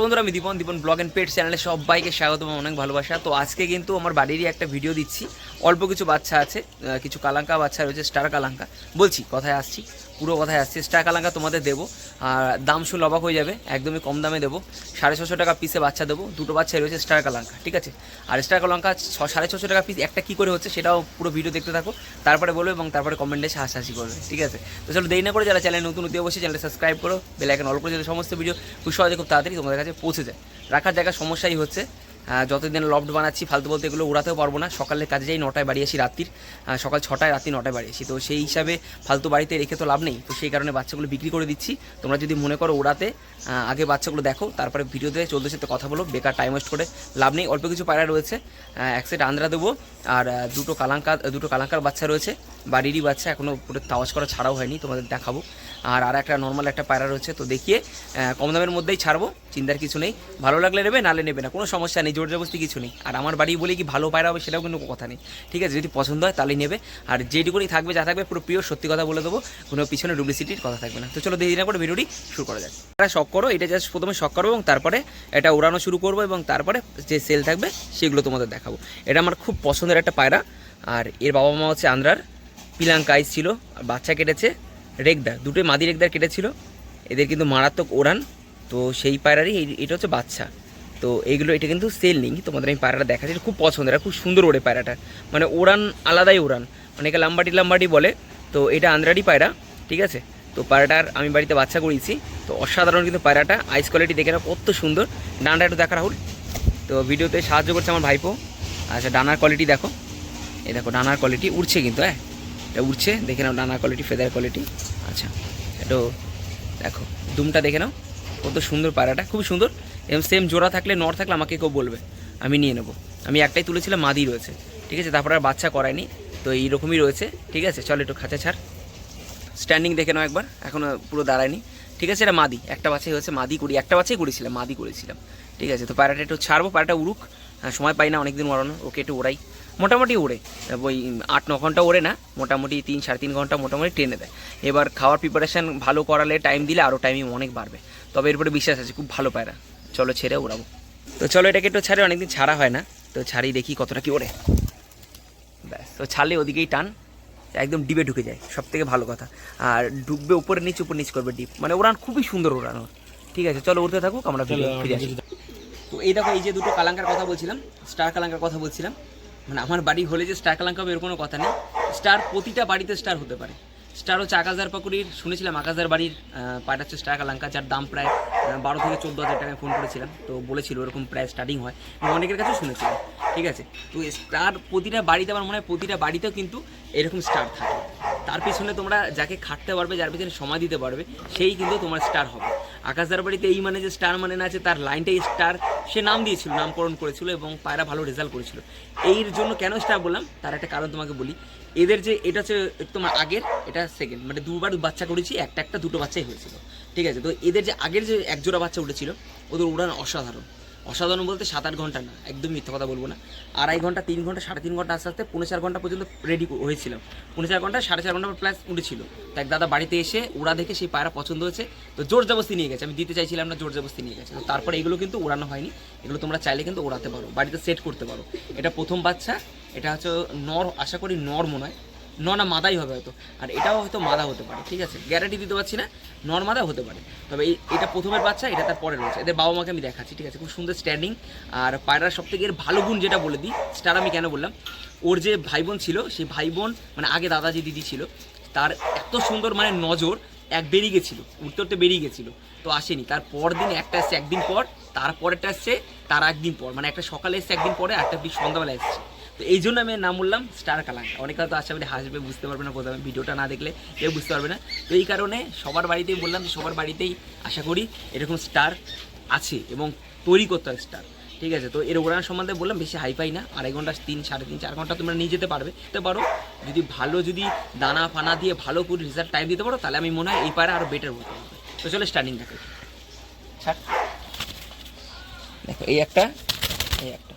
বন্ধুরা, আমি Dipan Dipan blog and pet চ্যানেলে সবাইকে স্বাগত এবং অনেক ভালোবাসা। তো আজকে কিন্তু আমার বাড়িরই একটা ভিডিও দিচ্ছি। অল্প কিছু বাচ্চা আছে কিছু কালাঙ্কা বাচ্চা রয়েছে স্টার কালাঙ্কা। বলছি, কথায় আসছি। পুরো কথায় আসছি স্টার কালাঙ্কা তোমাদের দেবো। আর দাম শুনে অবাক হয়ে যাবে। একদমই কম দামে দেবো। সাড়ে ছশো টাকা পিসে বাচ্চা দেবো। দুটো বাচ্চা রয়েছে স্টার কালাঙ্কা ঠিক আছে? আর স্টার কালাঙ্কা সাড়ে ছশো টাকা পিস একটা কী করে হচ্ছে সেটাও পুরো ভিডিও দেখতে থাকো। তারপরে বলবে এবং তারপরে কমেন্টে হাসাহাসি করবে, ঠিক আছে? তো চলো দেরি না করে যারা চ্যানেল নতুন, অতি অবশ্যই চ্যানেলটা সাবস্ক্রাইব করো। বেল আইকন অল করে যাতে সমস্ত ভিডিও খুব সহজে, খুব তাড়াতাড়ি তোমাদের কাছে পৌঁছে যায়। রাখার জায়গার সমস্যাই হচ্ছে। যতদিন লফট বানাচ্ছি ফালতু বলতে এগুলো উড়াতেও পারব না। সকালে কাজে যাই নটায় বাড়ি আসি রাত্রির। সকাল ছটায় রাত্রি নটায় বাড়ি আসি। তো সেই হিসাবে ফালতু বাড়িতে রেখে তো লাভ নেই। তো সেই কারণে বাচ্চাগুলো বিক্রি করে দিচ্ছি। তোমরা যদি মনে করো আহ, আগে বাচ্চাগুলো দেখো তারপরে ভিডিওতে চলতে সাথে কথা বলো বেকার টাইম ওয়েস্ট করে লাভ নেই। অল্প কিছু পায়রা রয়েছে। এক সেট আন্দ্রা দেবো। আর দুটো কালাঙ্কা দুটো কালাঙ্কার বাচ্চা রয়েছে। বাড়িরই বাচ্চা এখনও পুরো তাওয়াজ করা ছাড়াও হয়নি, তোমাদের দেখাবো। আর আর একটা নর্মাল একটা পায়রা রয়েছে, তো দেখিয়ে কম দামের মধ্যেই ছাড়বো, চিন্তার কিছু নেই। ভালো লাগলে নেবে নালে নেবে না, কোনো সমস্যা নেই জোর জবস্তি কিছু নেই। আর আমার বাড়ি বলে কি ভালো পায়রা হবে সেটাও কিন্তু কথা নেই। ঠিক আছে, যদি পছন্দ হয় তাহলেই নেবে। আর যেটুকুনি থাকবে, যা থাকবে, পুরো প্রিয় সত্যি কথা বলে দেবো, কোনো পিছনে ডুপ্লিসিটির কথা থাকবে না। তো চলো দেরি না করে ভিডিওটি শুরু করা যাক। এটা শখ করো, এটা জাস্ট প্রথমে শখ করো, এবং তারপরে এটা উড়ানো শুরু করব, এবং তারপরে যে সেল থাকবে, সেগুলো তোমাদের দেখাবো। এটা আমার খুব পছন্দের একটা পায়রা, আর এর বাবা মা হচ্ছে আন্ধ্রার পিলাঙ্কা আইস ছিল, আর বাচ্চা কেটেছে রেগদার দুটোই মাদি রেগদার কেটেছিল। এদের কিন্তু মারাত্মক ওড়ান, তো সেই পায়রারই এটা হচ্ছে বাচ্চা। তো এইগুলো, এটা কিন্তু সেল নেই তোমাদের আমি পায়রাটা দেখাচ্ছি খুব পছন্দের খুব সুন্দর ওড়ে পায়রাটা। মানে ওড়ান, আলাদাই ওড়ান। একে লাম্বাটি লাম্বাটি বলে, তো এটা আন্দ্রারই পায়রা, ঠিক আছে? তো পায়রাটার আমি বাড়িতে বাচ্চা করিয়েছি তো অসাধারণ কিন্তু পায়রাটা আইস কোয়ালিটি দেখে কত সুন্দর। ডানাটা একটু দেখা রাহুল। তো ভিডিওতে সাহায্য করছে আমার ভাইপো। আচ্ছা ডানার কোয়ালিটি দেখো। এই দেখো, ডানার কোয়ালিটি উড়ছে কিন্তু হ্যাঁ? এটা উড়ছে দেখে নাও ডানার কোয়ালিটি ফেদার কোয়ালিটি আচ্ছা একটু দেখো দুমটা দেখে নাও কত সুন্দর পায়রাটা খুব সুন্দর। এবং সেম জোড়া থাকলে নর থাকলে আমাকে কেউ বলবে আমি নিয়ে নেব। আমি একটাই তুলেছিলাম মাদি রয়েছে। ঠিক আছে তারপরে আর বাচ্চা করায়নি তো এইরকমই রয়েছে। ঠিক আছে চল একটু খাঁচা ছাড়। স্ট্যান্ডিং দেখে নাও একবার এখনও পুরো দাঁড়ায়নি। ঠিক আছে এটা মাদি একটা বাচ্চাই হয়েছে মাদি করি একটা বাচ্চাই করেছিলাম মাদি করেছিলাম। ঠিক আছে তো পায়রাটা একটু ছাড়বো পায়রাটা উড়ুক। হ্যাঁ, সময় পাই না অনেকদিন ওড়ানো ওকে একটু ওড়াই। মোটামুটি ওড়ে। ওই আট ন ঘণ্টা ওড়ে না মোটামুটি তিন সাড়ে তিন ঘণ্টা মোটামুটি টেনে দেয়। এবার খাওয়ার প্রিপারেশান ভালো করালে টাইম দিলে আরও টাইমিং অনেক বাড়বে। তবে এরপরে বিশ্বাস আছে খুব ভালো পায়রা। চলো ছেড়ে ওড়াবো। তো চলো এটাকে একটু ছাড়ে অনেকদিন ছাড়া হয় না। তো ছাড়ি দেখি কতটা কি ওড়ে। ব্যাস তো ছাড়লে ওদিকেই টান একদম ডিবে ঢুকে যায় সব থেকে ভালো কথা। আর ডুববে উপরে নিচ উপর নিচ করবে ডিপ। মানে ওরান খুবই সুন্দর ওরান ঠিক আছে চলো উঠতে থাকুক আমরা ফিরে আসি। তো এই দেখো এই যে দুটো কালাঙ্কার কথা বলছিলাম স্টার কালাঙ্কার কথা বলছিলাম। মানে আমার বাড়ি হলে যে স্টার কালাঙ্কা হবে এর কোনো কথা নেই। স্টার প্রতিটা বাড়িতে স্টার হতে পারে। স্টার হচ্ছে আকাশদার পাকুড়ির, শুনেছিলাম আকাশদার বাড়ির পাটা হচ্ছে স্টার কালাঙ্কা যার দাম প্রায় বারো থেকে চোদ্দ হাজার টাকায় ফোন করেছিলাম। তো বলেছিল এরকম প্রায় স্টার্টিং হয়। আমি অনেকের কাছে শুনেছিলাম। ঠিক আছে? তো স্টার প্রতিটা বাড়িতে আমার মনে হয় প্রতিটা বাড়িতেও কিন্তু এরকম স্টার থাকে। তার পিছনে তোমরা যাকে খাটতে পারবে, যার পিছনে সময় দিতে পারবে, সেই কিন্তু তোমার স্টার হবে। আকাশদার বাড়িতে এই মানে যে স্টার মানে না আছে, তার লাইনটাই স্টার সে নাম দিয়েছিল, নামকরণ করেছিল এবং পায়রা ভালো রেজাল্ট করেছিল। এর জন্য কেন সেটা বললাম, তার একটা কারণ তোমাকে বলি। এদের যে, এটা হচ্ছে তোমার আগের, এটা সেকেন্ড মানে দুবার বাচ্চা করেছি, একটা একটা দুটো বাচ্চাই হয়েছিল। ঠিক আছে, তো এদের যে আগের যে একজোড়া বাচ্চা উঠেছিল, ওদের উড়ান অসাধারণ। অসাধারণ বলতে সাত আট ঘণ্টা না, একদম মিথ্যা কথা বলব না। আড়াই ঘণ্টা, তিন ঘণ্টা, সাড়ে তিন ঘণ্টা আস্তে আস্তে পৌনে চার ঘণ্টা পর্যন্ত রেডি হয়েছিলাম। পৌনে চার ঘণ্টা, সাড়ে চার ঘণ্টা প্লাস উঠেছিল তো এক দাদা বাড়িতে এসে, ওরা দেখে সেই পায়রা পছন্দ হয়েছে, তো জোর জবস্তি নিয়ে গেছে। আমি দিতে চাইছিলাম না, জোর জবস্তি নিয়ে গেছে। তো তারপরে এগুলো কিন্তু ওড়ানো হয়নি। এগুলো তোমরা চাইলে কিন্তু ওড়াতে পারো। বাড়িতে সেট করতে পারো। এটা প্রথম বাচ্চা, এটা হচ্ছে নর, আশা করি নর মনে হয়। ন না মাদাই হবে হয়তো। আর এটাও হয়তো মাদা হতে পারে, ঠিক আছে? গ্যারান্টি দিতে পারছি না, নর মাদা হতে পারে। তবে এই এটা প্রথমের বাচ্চা, এটা তার পরে রয়েছে এদের বাবা মাকে আমি দেখাচ্ছি, ঠিক আছে? খুব সুন্দর স্ট্যান্ডিং আর পায়রার সব থেকে এর ভালো গুণ যেটা বলে দিই, স্টার আমি কেন বললাম? ওর যে ভাই বোন ছিল, সেই ভাই বোন মানে আগে দাদা যে দিদি ছিল, তার এত সুন্দর মানে নজর এক বেরিয়ে গেছিল, উঠতে উঠতে বেরিয়ে গেছিল, তো আসেনি। তার পর দিন একটা এসছে একদিন পর তারপরেরটা এসছে, তার একদিন পর। মানে একটা সকালে এসছে একদিন পরে একটা সন্ধ্যাবেলা এসছে। তো এই জন্য আমি নাম বললাম স্টার কালাঙ্কা অনেকে হয়তো আশা করি হাসবে বুঝতে পারবে না প্রথমে ভিডিওটা না দেখলে কেউ বুঝতে পারবে না। তো এই কারণে সবার বাড়িতেই বললাম যে সবার বাড়িতেই আশা করি এরকম স্টার আছে এবং তৈরি করতে হয় স্টার ঠিক আছে তো এর ওড়ান সম্বন্ধে বললাম বেশি হাই পাই না। আড়াই ঘণ্টা তিন সাড়ে তিন চার ঘণ্টা তোমরা নিয়ে যেতে পারবে। যেতে পারো যদি ভালো যদি দানা ফানা দিয়ে ভালো করে রেজাল্ট টাইম দিতে পারো তাহলে আমি মনে হয় এই পারে আরও বেটার হতে পারবে। তো চলো স্টার্টিং। দেখো দেখো এই একটা এই একটা।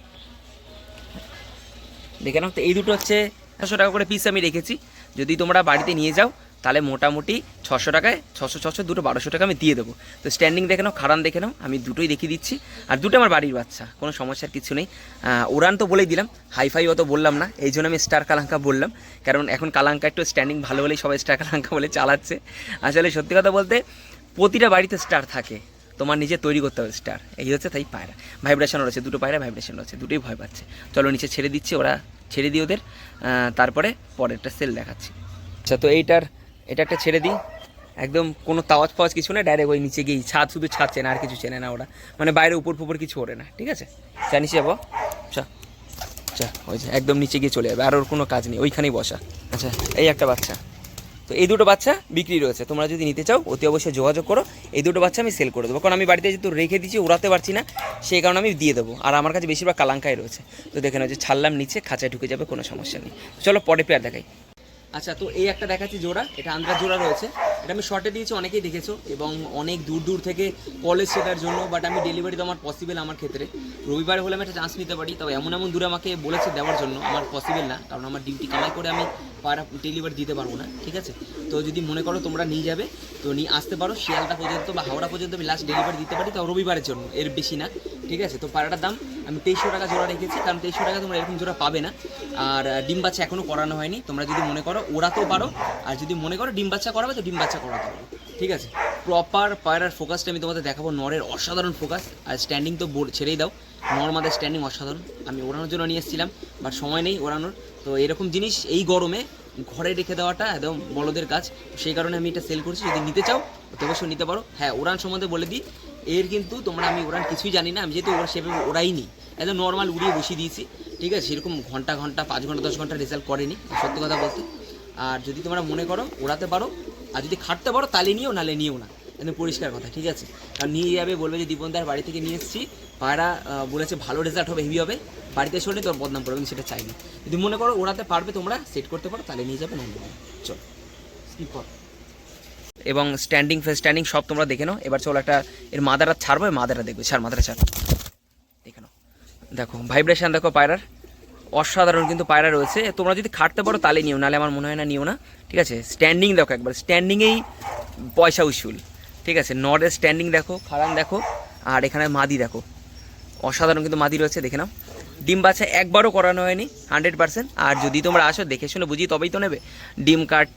দেখে নাও তো, এই দুটো হচ্ছে একশো টাকা করে পিস আমি রেখেছি। যদি তোমরা বাড়িতে নিয়ে যাও, তাহলে মোটামুটি ছশো টাকায়, ছশো ছশো, দুটো বারোশো টাকা আমি দিয়ে দেবো। তো স্ট্যান্ডিং দেখে নাও খারান দেখে নাও, আমি দুটোই দেখিয়ে দিচ্ছি। আর দুটো আমার বাড়ির বাচ্চা, কোনো সমস্যার কিছু নেই। উড়ান তো বলেই দিলাম হাইফাই অত বললাম না, এই জন্য আমি স্টার কালাঙ্কা বললাম। কারণ এখন কালাঙ্কা একটু স্ট্যান্ডিং ভালো হলেই সবাই স্টার কালাঙ্কা বলে চালাচ্ছে। আসলে সত্যি কথা বলতে, প্রতিটা বাড়িতে স্টার থাকে। তোমার নিজে তৈরি করতে হবে স্টার এই হচ্ছে তাই পায়রা। ভাইব্রেশন রয়েছে, দুটো পায়রা ভাইব্রেশন রয়েছে, দুটোই ভয় পাচ্ছে। চলো নিচে ছেড়ে দিচ্ছি, ওরা ছেড়ে দিই ওদের। তারপরে পরেরটা সেল দেখাচ্ছি। আচ্ছা তো এইটার এটা একটা ছেড়ে দিই। একদম কোনো তাওয়াজ ফাওয়াজ কিছু না ডাইরেক্ট ওই নিচে গিয়েই ছাদ শুধু ছাদ চেনে, আর কিছু চেনে না ওরা। মানে বাইরে উপর ফুপর কিছু ওড়ে না, ঠিক আছে? নিচে যাব। চা চা ওই যে একদম নিচে গিয়ে চলে যাবে, আর ওর কোনো কাজ নেই, ওইখানেই বসা। আচ্ছা এই একটা বাচ্চা। তো এই দুটো বাচ্চা বিক্রি রয়েছে। তোমরা যদি নিতে চাও, অতি অবশ্যই যোগাযোগ করো। এই দুটো বাচ্চা আমি সেল করে দেবো। কারণ আমি বাড়িতে যেহেতু রেখে দিচ্ছি উড়াতে পারছি না, সেই কারণে আমি দিয়ে দেবো। আর আমার কাছে বেশিরভাগ কালাঙ্কাই রয়েছে। তো দেখে নাও যে ছাড়লাম নিচে, খাঁচায় ঢুকে যাবে, কোনো সমস্যা নেই। চলো পরে পেয়ার দেখাই। আচ্ছা তো এই একটা দেখাচ্ছি জোড়া। এটা আন্দ্রা জোড়া রয়েছে। এটা আমি শর্টে দিয়েছি, অনেকেই দেখেছ, এবং অনেক দূর দূর থেকে কলেজ সেটার জন্য বাট আমি ডেলিভারি তো আমার পসিবল আমার ক্ষেত্রে। রবিবার হলে আমি একটা চান্স নিতে পারি, তবে এমন এমন দূরে আমাকে বলেছে দেওয়ার জন্য, আমার পসিবল না, কারণ আমার ডিউটি কামাই করে আমি পাড়া ডেলিভারি দিতে পারব না, ঠিক আছে? তো যদি মনে করো তোমরা নিয়ে যাবে, তো নিয়ে আসতে পারো, শিয়ালদা পর্যন্ত বা হাওড়া পর্যন্ত আমি লাস্ট ডেলিভারি দিতে পারি, তাও রবিবারের জন্য, এর বেশি না। ঠিক আছে? তো পাড়াটার দাম আমি তেইশশো টাকা জোড়া রেখেছি। কারণ তেইশশো টাকা তোমরা এরকম জোড়া পাবে না। আর ডিম বাচ্চা এখনও করানো হয়নি। তোমরা যদি মনে করো, ওড়াতেও পারো। আর যদি মনে করো ডিম বাচ্চা করাবে, তো ডিম বাচ্চা করাতে পারো। ঠিক আছে? প্রপার পায়রার ফোকাসটা আমি তোমাদের দেখাবো। নরের অসাধারণ ফোকাস আর স্ট্যান্ডিং তো বোর্ড ছেড়েই দাও। নর মাদের স্ট্যান্ডিং অসাধারণ। আমি ওড়ানোর জন্য নিয়ে এসেছিলাম বাট সময় নেই ওড়ানোর। তো এরকম জিনিস এই গরমে ঘরে রেখে দেওয়াটা একদম বড়দের কাজ। সেই কারণে আমি এটা সেল করছি। যদি নিতে চাও, তো অবশ্যই নিতে পারো। হ্যাঁ ওড়ান সম্বন্ধে বলে দিই, এর কিন্তু তোমরা আমি ওড়ান কিছুই জানি না। আমি যেহেতু ওরা সেভাবে ওড়াই নি। একদম নর্মাল উড়িয়ে বসিয়ে দিয়েছি। ঠিক আছে, সেরকম ঘণ্টা ঘণ্টা, পাঁচ ঘণ্টা, দশ ঘণ্টা রেজাল্ট করেনি, সত্যি কথা বলতে। আর যদি তোমরা মনে করো ওড়াতে পারো, আর যদি খাটতে পারো, তাহলে নিও নালে নিও না। একদম পরিষ্কার কথা, ঠিক আছে? আর নিয়ে যাবে, বলবে যে দীপনদার বাড়ি থেকে নিয়ে এসেছি। পায়রা বলেছে ভালো রেজাল্ট হবে হেভি হবে। বাড়িতে শুনে তোর বদনাম করবে আমি সেটা চাইনি। যদি মনে করো ওড়াতে পারবে তোমরা সেট করতে পারো তাহলে নিয়ে যাবে না চলো। স্কিপ কর। এবং স্ট্যান্ডিং ফেস স্ট্যান্ডিং সব তোমরা দেখে নাও। এবার চলো একটা এর মাদারা ছাড়বো মাদারা দেখবে। ছাড় মাদারা ছাড়। দেখে নাও। দেখো ভাইব্রেশন দেখো পায়রার। অসাধারণ কিন্তু পায়রা রয়েছে। তোমরা যদি খাটতে পারো তাহলে নিও নাহলে আমার মনে হয় না নিও না। ঠিক আছে? স্ট্যান্ডিং দেখো একবার। স্ট্যান্ডিংয়েই পয়সা উসুল। ঠিক আছে? নর্থের স্ট্যান্ডিং দেখো খারান দেখো আর এখানে মাদি দেখো। অসাধারণ কিন্তু মাদি রয়েছে, দেখে নাও। ডিম বাচ্চা একবারও করানো হয়নি হান্ড্রেড পার্সেন্ট আর যদি তোমরা আসো, দেখে শুনে বুঝি তবেই তো নেবে। ডিম কাট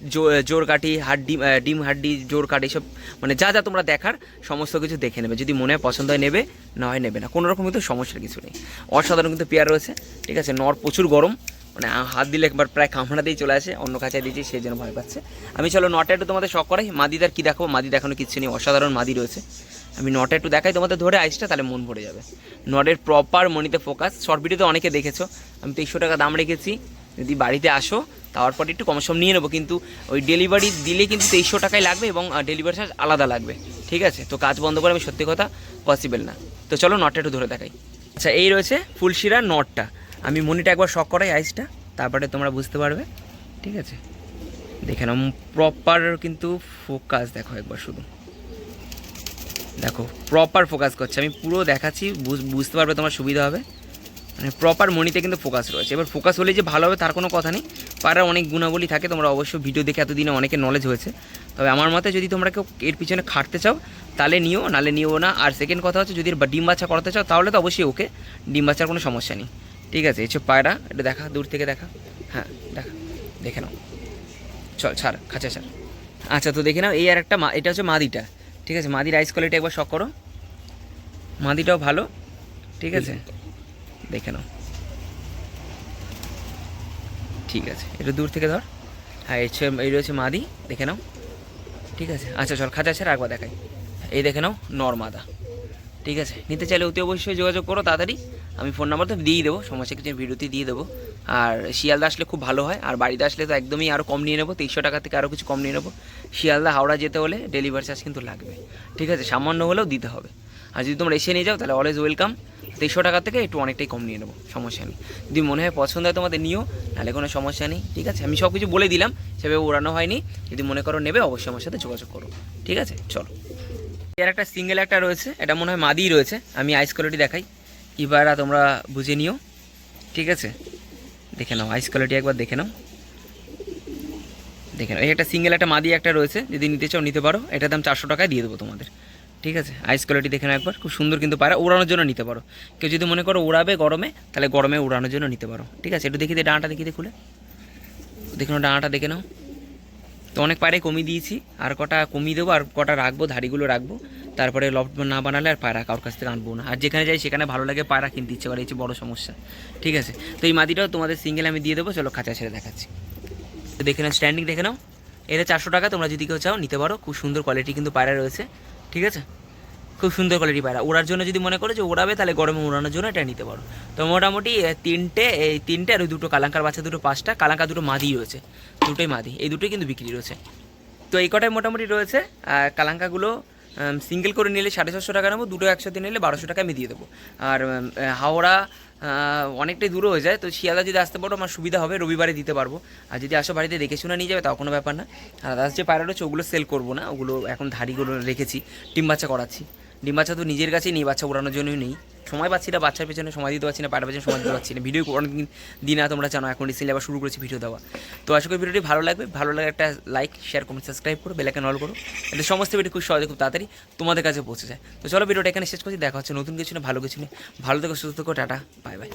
জোর কাটি হাড ডিম ডিম, হাড্ডি, জোর কাট, এইসব মানে যা যা তোমরা দেখার, সমস্ত কিছু দেখে নেবে। যদি মনে হয় পছন্দ হয় নেবে, না হয় নেবে না। কোনো রকম কিন্তু সমস্যার কিছু নেই। অসাধারণ কিন্তু পেয়ার রয়েছে, ঠিক আছে? নর প্রচুর গরম মানে হাত দিলে একবার প্রায় কামড়াতেই চলে আসে, অন্য কাছে দিয়েছি সেই জন্য ভয় পাচ্ছে। আমি চলো নটা একটু তোমাদের শখ করাই, মাদিদার কী দেখাবো, মাদি দেখানো কিছু নেই, অসাধারণ মাদি রয়েছে। আমি নটা একটু দেখাই, তোমাদের ধরে আইসটা, তাহলে মন ভরে যাবে। নটের প্রপার মনিতে ফোকাস শর্ট ভিডিওতে অনেকে দেখেছ। আমি তেইশশো টাকা দাম রেখেছি। যদি বাড়িতে আসো, তারপর একটু কম সম নিয়ে নেব। কিন্তু ওই ডেলিভারি দিলে কিন্তু তেইশশো টাকাই লাগবে এবং ডেলিভারি চার্জ আলাদা লাগবে। ঠিক আছে? তো কাজ বন্ধ করে আমি সত্যি কথা পসিবল না। তো চলো নটটা একটু ধরে দেখাই। আচ্ছা এই রয়েছে ফুলশিরা নটটা। আমি মনিটা একবার শখ করাই আইসটা। তারপরে তোমরা বুঝতে পারবে। ঠিক আছে? দেখে নাও প্রপার কিন্তু ফোকাস দেখো একবার শুধু। দেখো প্রপার ফোকাস করছে। আমি পুরো দেখাচ্ছি, বুঝ- বুঝতে পারবে তোমার সুবিধা হবে। মানে প্রপার মনিতে কিন্তু ফোকাস রয়েছে। এবার ফোকাস হলে যে ভালো হবে, তার কোনো কথা নেই। পাড়ার অনেক গুণাবলী থাকে, তোমরা অবশ্যই ভিডিও দেখে এতদিনে অনেকের নলেজ হয়েছে। তবে আমার মতে যদি তোমরা কেউ এর পিছনে খাটতে চাও, তাহলে নিও নালে নিও না। আর সেকেন্ড কথা হচ্ছে, যদি ডিম বাচ্চা করাতে চাও, তাহলে তো অবশ্যই ওকে। ডিম বাচ্চার কোনো সমস্যা নেই। ঠিক আছে এসব পায়রা, এটা দেখা, দূর থেকে দেখা। হ্যাঁ দেখা, দেখে নাও। চল, ছাড়, খাঁচা ছাড়। আচ্ছা তো দেখে নাও, এই আর একটা মা, এটা হচ্ছে মাদিটা। ঠিক আছে, মাদির রাইস কোয়ালিটি একবার শখ করো। মাদিটাও ভালো, ঠিক আছে? দেখে নাও। ঠিক আছে, একটু দূর থেকে ধর। হ্যাঁ এই এই রয়েছে মাদি, দেখে নাও। ঠিক আছে? আচ্ছা চল, খাঁচা ছেড়ে একবার দেখাই। এই দেখে নাও নর্মাদা ঠিক আছে, নিতে চাইলে অতি অবশ্যই যোগাযোগ করো তাড়াতাড়ি। আমি ফোন নাম্বার তো দিয়েই দেবো সমস্যা কিছু ভিডিওতে দিয়ে দেবো। আর শিয়ালদা আসলে খুব ভালো হয়, আর বাড়িতে আসলে তো একদমই আরও কম নিয়ে নেব, তেইশশো টাকা থেকে আরও কিছু কম নিয়ে নেব। শিয়ালদা, হাওড়া যেতে হলে ডেলিভারি চার্জ কিন্তু লাগবে। ঠিক আছে, সামান্য হলেও দিতে হবে। আর যদি তোমরা এসে নিয়ে যাও, তাহলে অলওয়েজ ওয়েলকাম তেইশশো টাকা থেকে একটু অনেকটাই কম নিয়ে নেব, সমস্যা নেই। যদি মনে হয় পছন্দ হয় তোমাদের, নিও, নাহলে কোনো সমস্যা নেই, ঠিক আছে? আমি সব কিছু বলে দিলাম, সেভাবে ওড়ানো হয়নি। যদি মনে করো নেবে, অবশ্যই আমার সাথে যোগাযোগ করো। ঠিক আছে, চলো। এর একটা সিঙ্গেল একটা রয়েছে, এটা মনে হয় মাদিই রয়েছে, আমি আইস কোয়ালিটি দেখাই। এবার তোমরা বুঝে নিও, ঠিক আছে? দেখে নাও আইস কোয়ালিটি একবার দেখে নাও। দেখে নাও একটা সিঙ্গেল একটা মাদি একটা রয়েছে, যদি নিতে চাও নিতে পারো এটার দাম চারশো টাকায় দিয়ে দেবো তোমাদের, ঠিক আছে? আইস কোয়ালিটি দেখে নাও একবার, খুব সুন্দর কিন্তু পায়রা, উড়ানোর জন্য নিতে পারো। কেউ যদি মনে করো উড়াবে গরমে, তাহলে গরমে উড়ানোর জন্য নিতে পারো, ঠিক আছে? একটু দিয়ে ডানাটা দেখি দিয়ে খুলে। দেখে নাও ডাঁটা দেখে নাও। তো অনেক পায়রাই কমিয়ে দিয়েছি। আর কটা কমিয়ে দেবো আর কটা রাখব, ধাড়িগুলো রাখব। তারপরে লফট না বানালে আর পায়রা কারোর কাছ থেকে আনব না। আর যেখানে যাই সেখানে ভালো লাগে পায়রা কিনতে ইচ্ছে করে বড় সমস্যা। ঠিক আছে? তো এই মাদিটাও তোমাদের সিঙ্গেল আমি দিয়ে দেবো, চলো খাঁচা ছেড়ে দেখাচ্ছি। তো দেখে নাও স্ট্যান্ডিং দেখে নাও। এটা চারশো টাকা, তোমরা যদি কেউ চাও, নিতে পারো। খুব সুন্দর কোয়ালিটি কিন্তু পায়রা রয়েছে। ঠিক আছে? খুব সুন্দর কোয়ালিটি পায়রা। ওড়ার জন্য যদি মনে করো যে ওড়াবে, তাহলে গরমে ওড়ানোর জন্য এটা নিতে পারো। তো মোটামুটি তিনটে, এই তিনটে আর ওই দুটো, কালাঙ্কার বাচ্চা দুটো, পাঁচটা কালাঙ্কা দুটো মাদি রয়েছে। দুটোই মাদি, এই দুটোই কিন্তু বিক্রি রয়েছে। তো এই কটাই মোটামুটি রয়েছে, আর কালাঙ্কাগুলো সিঙ্গেল করে নিলে সাড়ে ছশো টাকা নেব, দুটো একসাথে নিলে বারোশো টাকা আমি দিয়ে দেবো। আর হাওড়া অনেকটাই দূরে হয়ে যায়, তো শিয়ালদা যদি আসতে পারো, আমার সুবিধা হবে, রবিবারে দিতে পারব। আর যদি আসো বাড়িতে দেখে শুনে নিয়ে যাবে, তাও কোনো ব্যাপার না। আর আদার্স যে পায়রা রয়েছে, ওগুলো সেল করব না, ওগুলো এখন ধাড়িগুলো রেখেছি, ডিম বাচ্চা করাচ্ছি। ডিম বাচ্চা তো নিজের কাছেই নেই, বাচ্চা উড়ানোর জন্যই নেই। সময় পাচ্ছি না, বাচ্চার পেছনে সময় দিতে পারছি না পায়রা পেছনে সময় দিতে পারছি না। ভিডিও অনেক দিন না তোমরা জানো, এখন রিসেন্টলি আবার শুরু করেছি ভিডিও দেওয়া। তো আশা করি ভিডিওটি ভালো লাগবে, ভালো লাগে একটা লাইক শেয়ার কমেন্ট সাবস্ক্রাইব করো বেলাকে নল করো। এতে সমস্ত ভিডিও খুব সহজে, খুব তাড়াতাড়ি তোমাদের কাছে পৌঁছে যায়। তো চলো ভিডিওটা এখানে শেষ করছি, দেখা হচ্ছে নতুন কিছু না ভালো কিছু নেই ভালো থেকে, সুস্থ থেকো, টাটা বাই বাই